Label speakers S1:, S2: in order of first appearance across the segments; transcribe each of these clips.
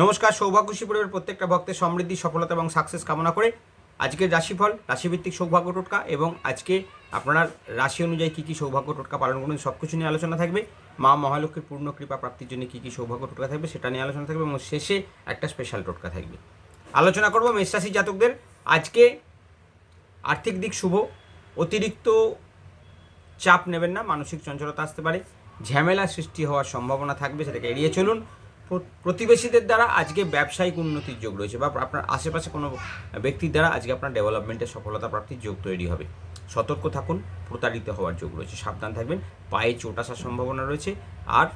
S1: নমস্কার সৌভাগ্যশী পরিবারের প্রত্যেকটা ভক্তের সমৃদ্ধি, সফলতা এবং সাকসেস কামনা করে আজকের রাশিফল রাশিভিত্তিক সৌভাগ্য টোটকা এবং আজকে আপনার রাশি অনুযায়ী কী কী সৌভাগ্য টোটকা পালন করুন সব কিছু নিয়ে আলোচনা থাকবে। মা মহালক্ষ্মীর পূর্ণ কৃপা প্রাপ্তির জন্য কী কী সৌভাগ্য টোটকা থাকবে সেটা নিয়ে আলোচনা থাকবে এবং শেষে একটা স্পেশাল টোটকা থাকবে। আলোচনা করব মেষরাশি জাতকদের। আজকে আর্থিক দিক শুভ, অতিরিক্ত চাপ নেবেন না, মানসিক চঞ্চলতা আসতে পারে, ঝামেলা সৃষ্টি হওয়ার সম্ভাবনা থাকবে, সেটাকে এড়িয়ে চলুন। প্রতিবেশীদের দ্বারা আজকে ব্যবসায়িক উন্নতির যোগ রয়েছে বা আপনার আশেপাশে কোনো ব্যক্তির দ্বারা আজকে আপনার ডেভেলপমেন্টের সফলতা প্রাপ্তির যোগ তৈরি হবে। সতর্ক থাকুন, প্রতারিত হওয়ার যোগ রয়েছে, সাবধান থাকবেন, পায়ে চোট আসার সম্ভাবনা রয়েছে আর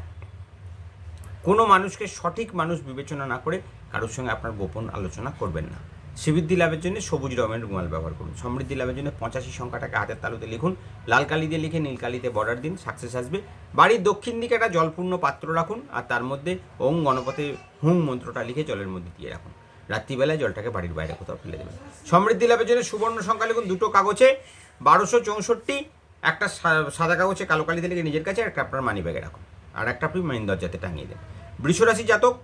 S1: কোনো মানুষকে সঠিক মানুষ বিবেচনা না করে কারোর সঙ্গে আপনার গোপন আলোচনা করবেন না। শ্রীবৃদ্ধি লাভের জন্য সবুজ রঙের রুমাল ব্যবহার করুন। সমৃদ্ধি লাভের জন্য পঁচাশি সংখ্যাটাকে হাতের তালুতে লিখুন। লাল কালি দিয়ে লিখে নীল কালিতে বর্ডার দিন, সাকসেস আসবে। বাড়ির দক্ষিণ দিকে একটা জলপূর্ণ পাত্র রাখুন আর তার মধ্যে ওং গণপতি হুং মন্ত্রটা লিখে জলের মধ্যে দিয়ে রাখুন। রাত্রিবেলায় জলটাকে বাড়ির বাইরে কোথাও ফেলে দেবেন। সমৃদ্ধি লাভের জন্য সুবর্ণ সংখ্যা লিখুন দুটো কাগজে বারোশো চৌষট্টি, একটা সাদা কাগজে কালো কালি দিয়ে লিখে নিজের কাছে একটা আপনার মানি ব্যাগে রাখুন। আর একটা আপনি মেন দরজাতে টাঙিয়ে দেন বৃষরাশি জাতক,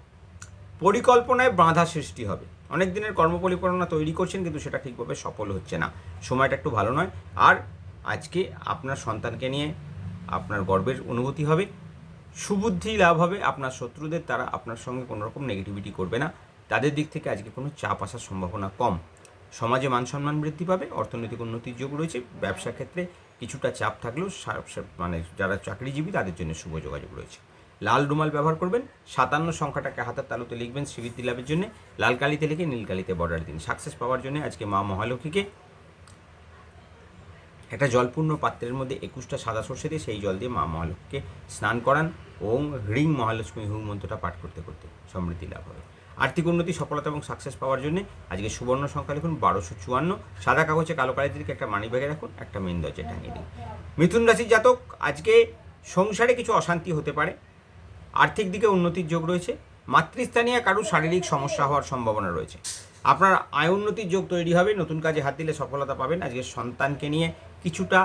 S1: পরিকল্পনায় বাধা সৃষ্টি হবে। অনেক দিনের কর্মপরিকল্পনা তৈরি করছেন, কিন্তু সেটা ঠিকভাবে সফল হচ্ছে না। সময়টা একটু ভালো নয়। আর আজকে আপনার সন্তানকে নিয়ে আপনার গর্বের অনুভূতি হবে। সুবুদ্ধি লাভ হবে। আপনার শত্রুদের তারা আপনার সঙ্গে কোনো রকম নেগেটিভিটি করবে না। তাদের দিক থেকে আজকে কোনো চাপ আসার সম্ভাবনা কম। সমাজে মান সম্মান বৃদ্ধি পাবে, অর্থনৈতিক উন্নতির যোগ রয়েছে। ব্যবসা ক্ষেত্রে কিছুটা চাপ থাকলেও মানে যারা চাকরিজীবী, তাদের জন্য শুভ যোগাযোগ রয়েছে। লাল রুমাল ব্যবহার করবেন, সাতান্ন সংখ্যাটাকে হাতের তালুতে লিখবেন শ্রীবৃদ্ধি লাভের জন্য, লাল কালিতে লিখে নীল কালিতে বর্ডার দিন। সাকসেস পাওয়ার জন্য আজকে মা মহালক্ষ্মীকে একটা জলপূর্ণ পাত্রের মধ্যে একুশটা সাদা সর্ষে দিয়ে সেই জল দিয়ে মা মহালক্ষ্মীকে স্নান করান। ওং হ্রিং মহালক্ষ্মী হুম মন্ত্রটা পাঠ করতে করতে সমৃদ্ধি লাভ হবে। আর্থিক উন্নতি, সফলতা এবং সাকসেস পাওয়ার জন্য আজকে সুবর্ণ সংখ্যা লিখুন বারোশো চুয়ান্ন। সাদা কাগজে কালো লিখে একটা মানি ব্যাগে রাখুন, একটা মেন দরজা টাঙিয়ে দিন। মিথুন রাশির জাতক, আজকে সংসারে কিছু অশান্তি হতে পারে আর্থিক দিকে উন্নতির যোগ রয়েছে, মাতৃস্থানীয় কারুর শারীরিক সমস্যা হওয়ার সম্ভাবনা রয়েছে। আপনার আয় উন্নতির যোগ তৈরি হবে, নতুন কাজে হাত দিলে সফলতা পাবেন। আজকে সন্তানকে নিয়ে কিছুটা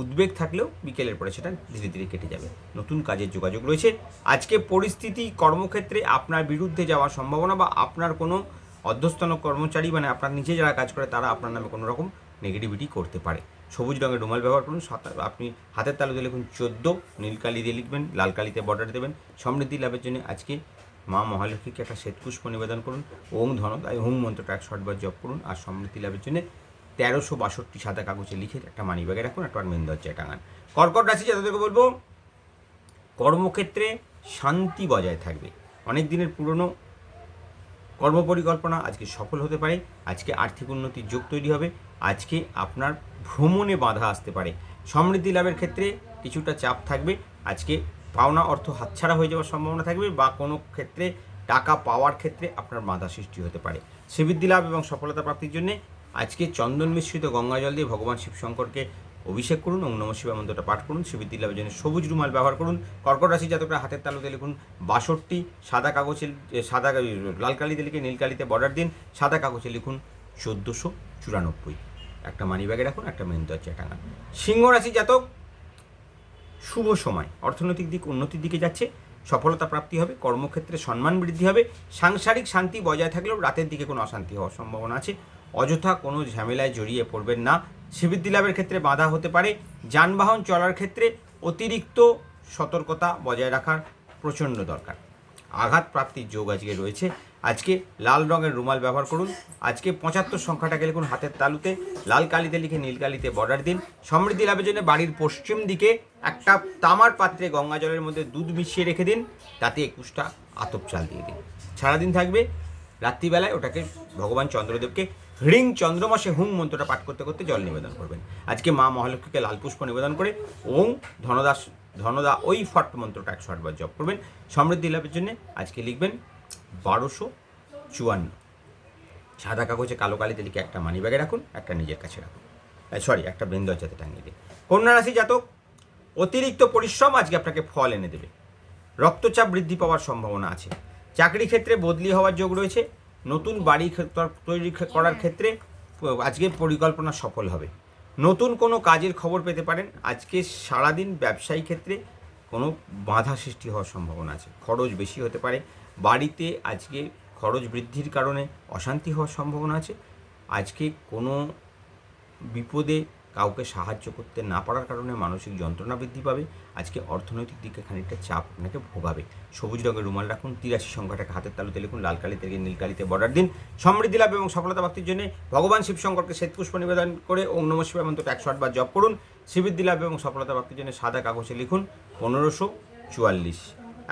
S1: উদ্বেগ থাকলেও বিকেলের পরে সেটা ধীরে ধীরে কেটে যাবে। নতুন কাজের যোগাযোগ রয়েছে। আজকে পরিস্থিতি, কর্মক্ষেত্রে আপনার বিরুদ্ধে যাওয়ার সম্ভাবনা বা আপনার কোনো অধ্যস্তন কর্মচারী মানে আপনার নিচে যারা কাজ করে, তারা আপনার নামে কোনো রকম নেগেটিভিটি করতে পারে। সবুজ রঙের রুমাল ব্যবহার করুন আপনি হাতের তালুতে লিখুন চোদ্দ নীল কালি দিয়ে লিখবেন লাল কালিতে বর্ডার দেবেন। সমৃদ্ধি লাভের জন্য আজকে মা মহালক্ষ্মীকে একটা শ্বেতপুষ্প নিবেদন করুন, ওং ধনদায় হুম মন্ত্রটা এক আটবার জপ করুন, আর সমৃদ্ধি লাভের জন্য তেরোশো বাষট্টি সাদা কাগজে লিখে একটা মানি ব্যাগে রাখুন, একটা মেন দরজায় টাঙান। কর্কট রাশি যাদেরকে বলব, কর্মক্ষেত্রে শান্তি বজায় থাকবে। অনেক দিনের পুরনো কর্মপরিকল্পনা আজকে সফল হতে পারে, আজকে আর্থিক উন্নতির যোগ তৈরি হবে আজকে আপনার ভ্রমণে বাধা আসতে পারে। সমৃদ্ধি লাভের ক্ষেত্রে কিছুটা চাপ থাকবে। আজকে পাওনা অর্থ হাতছাড়া হয়ে যাওয়ার সম্ভাবনা থাকবে বা কোনো ক্ষেত্রে টাকা পাওয়ার ক্ষেত্রে আপনার বাধা সৃষ্টি হতে পারে। শ্রীবৃদ্ধি লাভ এবং সফলতা প্রাপ্তির জন্য আজকে চন্দন মিশ্রিত গঙ্গা জল দিয়ে ভগবান শিবশঙ্করকে অভিষেক করুন ওং নম শিবা মন্ত্রটা পাঠ করুন। শ্রীবৃদ্ধি লাভের জন্য সবুজ রুমাল ব্যবহার করুন। কর্কট রাশি জাতকরা হাতের তালুতে লিখুন, বাষট্টি, সাদা কাগজে, সাদা, লাল কালিতে লিখে নীল কালিতে বর্ডার দিন, সাদা কাগজে লিখুন চোদ্দোশো চুরানব্বই। একটা মানি ব্যাগে রাখুন, একটা মেন দরজা টাঙান সিংহ রাশি জাতক, শুভ সময়। অর্থনৈতিক দিক উন্নতির দিকে যাচ্ছে, সফলতা প্রাপ্তি হবে, কর্মক্ষেত্রে সম্মান বৃদ্ধি হবে, সাংসারিক শান্তি বজায় থাকলেও রাতের দিকে কোনো অশান্তি হওয়ার সম্ভাবনা আছে। অযথা কোনো ঝামেলায় জড়িয়ে পড়বেন না। শ্রীবৃদ্ধি লাভের ক্ষেত্রে বাধা হতে পারে। যানবাহন চলার ক্ষেত্রে অতিরিক্ত সতর্কতা বজায় রাখার প্রচণ্ড দরকার। আঘাত প্রাপ্তির যোগ আজকে রয়েছে। আজকে লাল রঙের রুমাল ব্যবহার করুন। আজকে পঁচাত্তর সংখ্যাটাকে লিখুন হাতের তালুতে, লাল কালিতে লিখে নীল কালিতে বর্ডার দিন। সমৃদ্ধি লাভের জন্য বাড়ির পশ্চিম দিকে একটা তামার পাত্রে গঙ্গা জলের মধ্যে দুধ মিশিয়ে রেখে দিন, তাতে একুশটা আতপ চাল দিয়ে দিন। সারাদিন থাকবে। রাত্রিবেলায় ওটাকে ভগবান চন্দ্রদেবকে হ্রিং চন্দ্রমাসে হুং মন্ত্রটা পাঠ করতে করতে জল নিবেদন করবেন। আজকে মা মহালক্ষ্মীকে লাল পুষ্প নিবেদন করে ওং ধনদাস, ধনদা ওই ফট মন্ত্রটা একশো আটবার জপ করবেন। সমৃদ্ধি লাভের জন্য আজকে লিখবেন বারোশো চুয়ান্ন। সাদা কাগজে কালো কালিতে লিখে একটা মানি ব্যাগে রাখুন, একটা নিজের কাছে রাখুন। সরি একটা বৃন্দজাতে টাঙিয়ে দিন কন্যা রাশি জাতক, অতিরিক্ত পরিশ্রম আজকে আপনাকে ফল এনে দেবে। রক্তচাপ বৃদ্ধি পাওয়ার সম্ভাবনা আছে। চাকরি ক্ষেত্রে বদলি হওয়ার যোগ রয়েছে। নতুন বাড়ি তৈরি করার ক্ষেত্রে আজকে পরিকল্পনা সফল হবে। নতুন কোনো কাজের খবর পেতে পারেন। আজকে সারাদিন ব্যবসায়ী ক্ষেত্রে কোনো বাধা সৃষ্টি হওয়ার সম্ভাবনা আছে। খরচ বেশি হতে পারে। বাড়িতে আজকে খরচ বৃদ্ধির কারণে অশান্তি হওয়ার সম্ভাবনা আছে। আজকে কোনো বিপদে কাউকে সাহায্য করতে না পারার কারণে মানসিক যন্ত্রণা বৃদ্ধি পাবে। আজকে অর্থনৈতিক দিকে খানিকটা চাপ আপনাকে ভোগাবে। সবুজ রঙের রুমাল রাখুন, তিরাশি সংখ্যাটাকে হাতের তালুতে লিখুন, লাল কালি থেকে নীল কালিতে বর্ডার দিন। সমৃদ্ধি লাভ এবং সফলতা প্রাপ্তির জন্য ভগবান শিবশঙ্করকে শ্বেতপুষ্প নিবেদন করে ওং নম শিবায় মন্ত্রটা একশো আটবার জপ করুন। শ্রীবৃদ্ধি লাভ এবং সফলতা প্রাপ্তির জন্য সাদা কাগজে লিখুন, পনেরোশো চুয়াল্লিশ।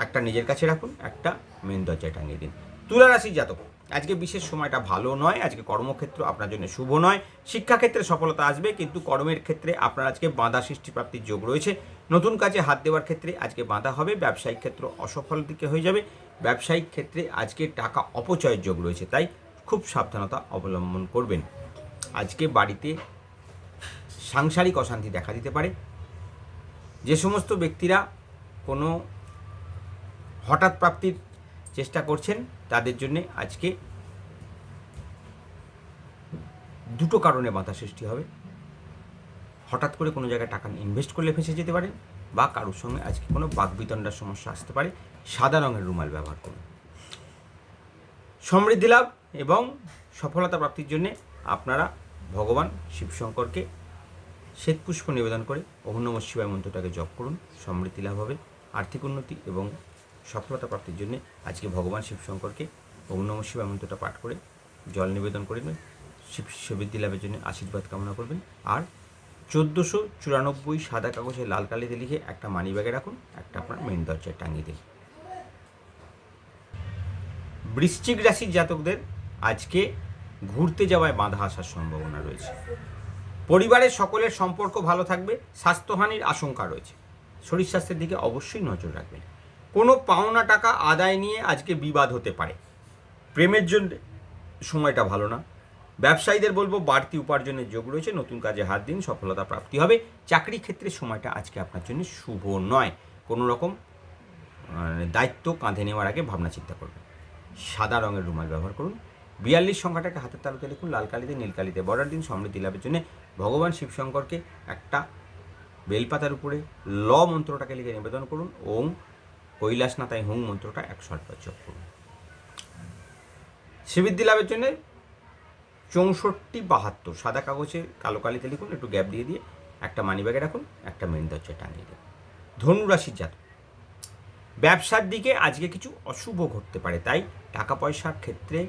S1: একটা নিজের কাছে রাখুন, একটা মেন দরজায় টাঙিয়ে দিন। তুলা রাশির জাতক, আজকে বিশেষ সময়টা ভালো নয়, আজকে কর্মক্ষেত্র আপনার জন্য শুভ নয়। শিক্ষাক্ষেত্রে সফলতা আসবে, কিন্তু কর্মের ক্ষেত্রে আপনার আজকে বাঁধা সৃষ্টি প্রাপ্তির যোগ রয়েছে। নতুন কাজে হাত দেওয়ার ক্ষেত্রে আজকে বাঁধা হবে, ব্যবসায়িক ক্ষেত্র অসফল দিকে হয়ে যাবে। ব্যবসায়িক ক্ষেত্রে আজকে টাকা অপচয়ের যোগ রয়েছে, তাই খুব সাবধানতা অবলম্বন করবেন। আজকে বাড়িতে সাংসারিক অশান্তি দেখা দিতে পারে। যে সমস্ত ব্যক্তিরা কোনো হঠাৎ প্রাপ্তির চেষ্টা করছেন তাদের জন্য আজকে দুটো কারণে বাধা সৃষ্টি হবে। হঠাৎ করে কোনো জায়গায় টাকা ইনভেস্ট করলে ফেসে যেতে পারেন বা কারোর সঙ্গে আজকে কোনো বাকবিতণ্ডার সমস্যা আসতে পারে, সাদা রঙের রুমাল ব্যবহার করুন। সমৃদ্ধি লাভ এবং সফলতা প্রাপ্তির জন্যে আপনারা ভগবান শিবশঙ্করকে শ্বেতপুষ্প নিবেদন করে ওম শিবায় মন্ত্রটাকে জপ করুন, সমৃদ্ধি লাভ হবে, আর্থিক উন্নতি এবং সফলতা প্রাপ্তির জন্য আজকে ভগবান শিবশঙ্করকে ওম নমঃ শিবায় মন্ত্রটা পাঠ করে জল নিবেদন করে নেবেন শিব সমৃদ্ধি লাভের জন্য আশীর্বাদ কামনা করবেন। আর চোদ্দোশো চুরানব্বই সাদা কাগজে লাল কালিতে লিখে একটা মানি ব্যাগে রাখুন, একটা আপনার মেন দরজায় টাঙিয়ে দিন। বৃশ্চিক রাশির জাতকদের আজকে ঘুরতে যাওয়ায় বাধা আসার সম্ভাবনা রয়েছে। পরিবারের সকলের সম্পর্ক ভালো থাকবে, স্বাস্থ্যহানির আশঙ্কা রয়েছে। শরীর স্বাস্থ্যের দিকে অবশ্যই নজর রাখবেন। কোনো পাওনা টাকা আদায় নিয়ে আজকে বিবাদ হতে পারে। প্রেমের জন্য সময়টা ভালো না। ব্যবসায়ীদের বলব বাড়তি উপার্জনের যোগ রয়েছে, নতুন কাজে হাত দিন, সফলতা প্রাপ্তি হবে। চাকরি ক্ষেত্রে সময়টা আজকে আপনার জন্য শুভ নয়। কোনো রকম দায়িত্ব কাঁধে নেওয়ার আগে ভাবনা চিন্তা করবেন। সাদা রঙের রুমাল ব্যবহার করুন। বিয়াল্লিশ সংখ্যাটাকে হাতের তালুতে লিখুন, লাল কালিতে, নীল কালিতে বর্ডার দিন, সমৃদ্ধি লাভের জন্য ভগবান শিবশঙ্করকে একটা বেলপাতার উপরে ল মন্ত্রটাকে লিখে নিবেদন করুন। ওং কৈলাসনাথায় হুং মন্ত্রটা একশো আটবার জপ করুন। শ্রীবৃদ্ধি লাভের জন্য চৌষট্টি বাহাত্তর, সাদা কাগজে কালো কালিতে লিখুন, একটু গ্যাপ দিয়ে দিয়ে একটা মানি ব্যাগে রাখুন, একটা মেন দরজায় টাঙিয়ে দিন। ধনুরাশির জাতক। ব্যবসার দিকে আজকে কিছু অশুভ ঘটতে পারে, তাই টাকা পয়সার ক্ষেত্রে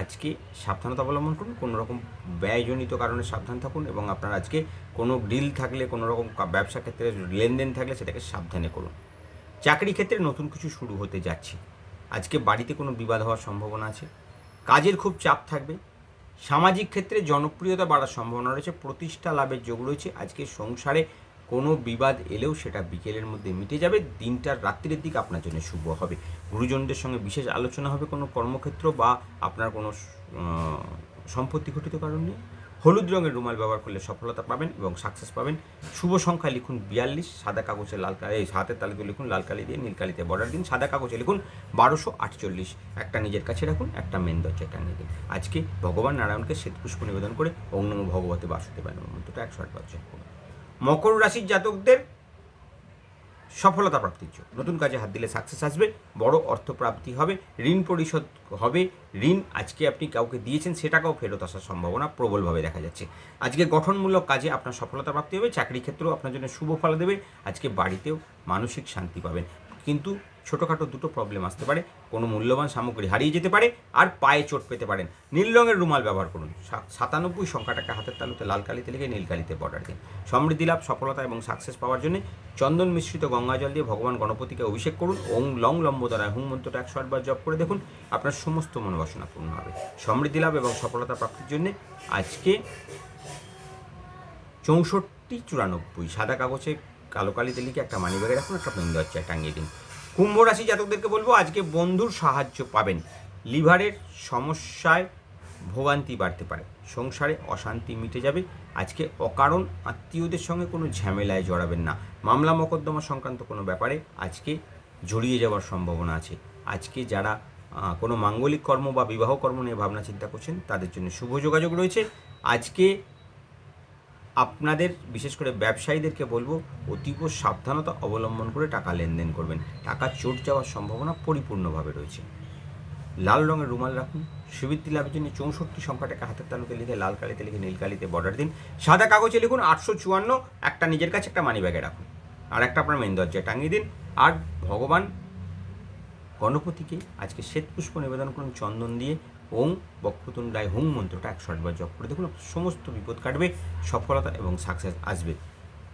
S1: আজকে সাবধানতা অবলম্বন করুন কোনো রকম ব্যয়জনিত কারণে সাবধান থাকুন এবং আপনার আজকে কোনো ডিল থাকলে কোনো রকম ব্যবসা ক্ষেত্রে লেনদেন থাকলে সেটাকে সাবধানে করুন। চাকরি ক্ষেত্রে নতুন কিছু শুরু হতে যাচ্ছে। আজকে বাড়িতে কোনো বিবাদ হওয়ার সম্ভাবনা আছে। কাজের খুব চাপ থাকবে। সামাজিক ক্ষেত্রে জনপ্রিয়তা বাড়ার সম্ভাবনা রয়েছে। প্রতিষ্ঠা লাভের যোগ রয়েছে। আজকে সংসারে কোনো বিবাদ এলেও সেটা বিকেলের মধ্যে মিটে যাবে। দিনটার রাত্রির দিকে আপনার জন্য শুভ হবে। গুরুজনদের সঙ্গে বিশেষ আলোচনা হবে কোনো কর্মক্ষেত্র বা আপনার কোনো সম্পত্তি ঘটিত কারণ নিয়ে? হলুদ রঙের রুমাল ব্যবহার করলে সফলতা পাবেন এবং সাকসেস পাবেন। শুভ সংখ্যা লিখুন বিয়াল্লিশ, সাদা কাগজে লাল কালি এই হাতের তালিতে লিখুন লাল কালি দিয়ে, নীল কালিতে বর্ডার দিন। সাদা কাগজে লিখুন বারোশো আটচল্লিশ। একটা নিজের কাছে রাখুন, একটা মেন দরজায় টানিয়ে দিন। আজকে ভগবান নারায়ণকে শ্বেতপুষ্প নিবেদন করে ওং ভগবতী বাসুদেবায় মন্ত্রটা একশো আট জপ মকর রাশির জাতকদের সফলতা প্রাপ্তির যোগ নতুন কাজে হাত দিলে সাকসেস আসবে, বড় অর্থ প্রাপ্তি হবে, ঋণ পরিশোধ হবে, ঋণ আজকে আপনি কাউকে দিয়েছেন সেটাকেও ফেরত আসার সম্ভাবনা প্রবলভাবে দেখা যাচ্ছে। আজকে গঠনমূলক কাজে আপনার সফলতা প্রাপ্তি হবে, চাকরি ক্ষেত্রেও আপনার জন্য শুভ ফল দেবে, আজকে বাড়িতেও মানসিক শান্তি পাবেন। কিন্তু ছোটোখাটো দুটো প্রবলেম আসতে পারে, কোনো মূল্যবান সামগ্রী হারিয়ে যেতে পারে, আর পায়ে চোট পেতে পারেন নীল রঙের রুমাল ব্যবহার করুন। সাতানব্বই সংখ্যাটাকে হাতের তালুতে লাল কালিতে লিখে নীল কালিতে বর্ডার দিন। সমৃদ্ধি লাভ, সফলতা এবং সাকসেস পাওয়ার জন্য চন্দন মিশ্রিত গঙ্গা জল দিয়ে ভগবান গণপতিকে অভিষেক করুন। ওং লং লম্বোদরায় হুম মন্ত্রটা একশো আটবার জপ করে দেখুন, আপনার সমস্ত মনোবাসনা পূর্ণ হবে। সমৃদ্ধি লাভ এবং সফলতা প্রাপ্তির জন্য আজকে চৌষট্টি চুরানব্বই। সাদা কাগজে কালো কালিতে লিখে একটা মানি ব্যাগে রাখুন, একটা পেন দরজায় টাঙিয়ে দিন। কুম্ভ রাশি জাতকদেরকে বলব, আজকে বন্ধুর সাহায্য পাবেন। লিভারের সমস্যায় ভোগান্তি বাড়তে পারে। সংসারে অশান্তি মিটে যাবে। আজকে অকারণ আত্মীয়দের সঙ্গে কোনো ঝামেলায় জড়াবেন না। মামলা মোকদ্দমা সংক্রান্ত কোনো ব্যাপারে আজকে জড়িয়ে যাওয়ার সম্ভাবনা আছে। আজকে যারা কোনো মাঙ্গলিক কর্ম বা বিবাহ কর্ম নিয়ে ভাবনা চিন্তা করছেন, তাদের জন্য শুভ যোগাযোগ রয়েছে। আজকে আপনাদের, বিশেষ করে ব্যবসায়ীদেরকে বলব, অতীব সাবধানতা অবলম্বন করে টাকা লেনদেন করবেন। টাকা চোট যাওয়ার সম্ভাবনা পরিপূর্ণভাবে রয়েছে। লাল রঙের রুমাল রাখুন। সুবৃদ্ধি লাভের জন্য চৌষট্টি সংখ্যাটাকে হাতের তালুতে লিখে, লাল কালিতে লিখে, নীল কালিতে বর্ডার দিন। সাদা কাগজে লিখুন আটশো চুয়ান্ন, একটা নিজের কাছে, একটা মানি ব্যাগে রাখুন। আর একটা আপনার মেন দরজায় টাঙিয়ে দিন। আর ভগবান গণপতিকে আজকে শ্বেতপুষ্প নিবেদন করুন, চন্দন দিয়ে। ওং বক্ষতুণ্ডায় হুং মন্ত্রটা একশো আটবার জপ করে দেখুন, সমস্ত বিপদ কাটবে, সফলতা এবং সাকসেস আসবে।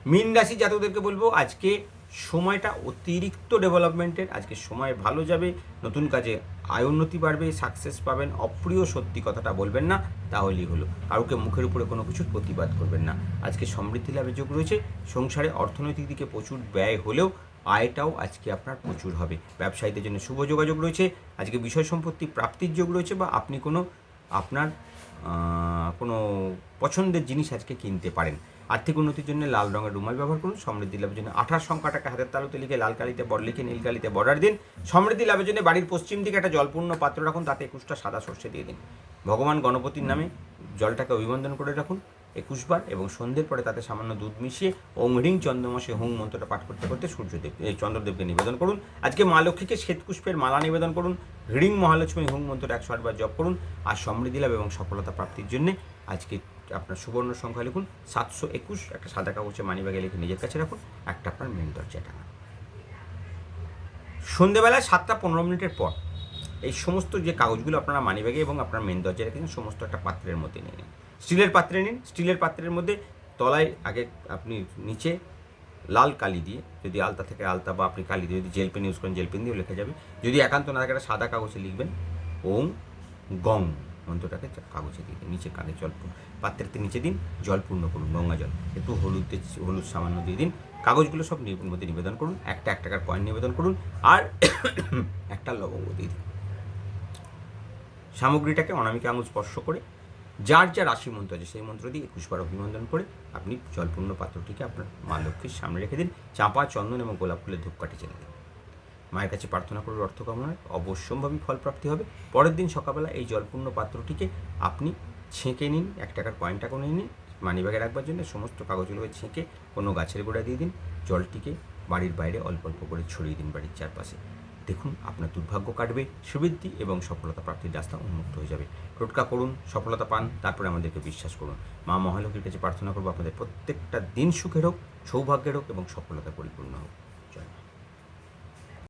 S1: মীন রাশি জাতকদেরকে বলব, আজকে সময়টা অতিরিক্ত ডেভেলপমেন্টের আজকে সময় ভালো যাবে, নতুন কাজে আয় উন্নতি বাড়বে সাকসেস পাবেন, অপ্রিয় সত্যি কথাটা বলবেন না, তাহলেই হলো। কাউকে মুখের উপরে কোনো কিছুর প্রতিবাদ করবেন না। আজকে সমৃদ্ধি লাভের যোগ রয়েছে, সংসারে অর্থনৈতিক দিকে প্রচুর ব্যয় হলেও আয়টাও আজকে আপনার প্রচুর হবে। ব্যবসায়ীদের জন্য শুভ যোগাযোগ রয়েছে। আজকে বিষয় সম্পত্তি প্রাপ্তির যোগ রয়েছে বা আপনি কোনো, আপনার কোনো পছন্দের জিনিস আজকে কিনতে পারেন। আর্থিক উন্নতির জন্য লাল রঙের রুমাল ব্যবহার করুন। সমৃদ্ধি লাভের জন্য আঠাশ সংখ্যাটাকে হাতের তালুতে লিখে লাল কালিতে বড় লিখে নীল কালিতে বর্ডার দিন। সমৃদ্ধি লাভের জন্য বাড়ির পশ্চিম দিকে একটা জলপূর্ণ পাত্র রাখুন। তাতে একুশটা সাদা সর্ষে দিয়ে দিন। ভগবান গণপতির নামে জলটাকে অভিবন্দন করে রাখুন। একুশ বার এবং সন্ধ্যের পরে তাতে সামান্য দুধ মিশিয়ে ওং চন্দ্রমাসে হুং মন্ত্রটা পাঠ করতে করতে সূর্যদেব চন্দ্রদেবকে নিবেদন করুন। আজকে মা লক্ষ্মীকে শ্বেতকুষ্পের মালা নিবেদন করুন। রিং মহালক্ষ্মী হুং মন্ত্রটা একশো আটবার জপ করুন। আর সমৃদ্ধি লাভ এবং সফলতা প্রাপ্তির জন্য আজকে আপনার সুবর্ণ সংখ্যা লিখুন। সাতশো একুশ একটা সাদা কাগজে মানি ব্যাগে লিখে নিজের কাছে রাখুন। একটা আপনার মেন দরজায় টাঙান সন্ধেবেলায় সাতটা পনেরো মিনিটের পর এই সমস্ত যে কাগজগুলো আপনারা মানিব্যাগে এবং আপনার মেন দরজায় রেখেছেন, সমস্ত একটা পাত্রের মধ্যে নিয়ে নিন। স্টিলের পাত্রে নিন। স্টিলের পাত্রের মধ্যে তলায় আগে আপনি নিচে লাল কালি দিয়ে, যদি আলতা থেকে আলতা বা আপনি কালি দিয়ে যদি জেল পেন ইউজ করেন, জেল পেন দিয়েও লেখা যাবে। যদি একান্ত না থাকে সাদা কাগজে লিখবেন, ওম গং মন্ত্রটাকে কাগজে দিয়ে নিচে কাগজে জল পাত্রের নিচে দিন, জল পূর্ণ করুন, গঙ্গা জল। একটু হলুদ হলুদ সামান্য দিয়ে দিন। কাগজগুলো সব মধ্যে নিবেদন করুন, একটা এক টাকার কয়েন নিবেদন করুন, আর একটা লবঙ্গ দিয়ে দিন। সামগ্রীটাকে অনামিকা আঙুল স্পর্শ করে যার যা রাশি মন্ত্র আছে, সেই মন্ত্র দিয়ে একুশ বার অভিনন্দন করে আপনি জলপূর্ণ পাত্রটিকে আপনার মা লক্ষ্মীর সামনে রেখে দিন, চাঁপা চন্দন এবং গোলাপ ফুলের ধূপকাঠি জ্বেলে দিন। মায়ের কাছে প্রার্থনা করে অর্থ কামনায় অবশ্যম্ভাবী ফলপ্রাপ্তি হবে। পরের দিন সকালবেলা এই জলপূর্ণ পাত্রটিকে আপনি ছেঁকে নিন, এক টাকার কয়েনটা করে নিন মানিব্যাগে রাখবার জন্য সমস্ত কাগজগুলোকে ছেঁকে কোনো গাছের গোড়া দিয়ে দিন, জলটিকে বাড়ির বাইরে অল্প অল্প করে ছড়িয়ে দিন বাড়ির চারপাশে। দেখুন, আপনার দুর্ভাগ্য কাটবে সুবৃদ্ধি এবং সফলতা প্রাপ্তির রাস্তা উন্মুক্ত হয়ে যাবে। টোটকা করুন, সফলতা পান, তারপরে আমাদেরকে বিশ্বাস করুন। মা মহালক্ষীর কাছে প্রার্থনা করব, আপনাদের প্রত্যেকটা দিন সুখের হোক, সৌভাগ্যের হোক এবং সফলতা পরিপূর্ণ হোক।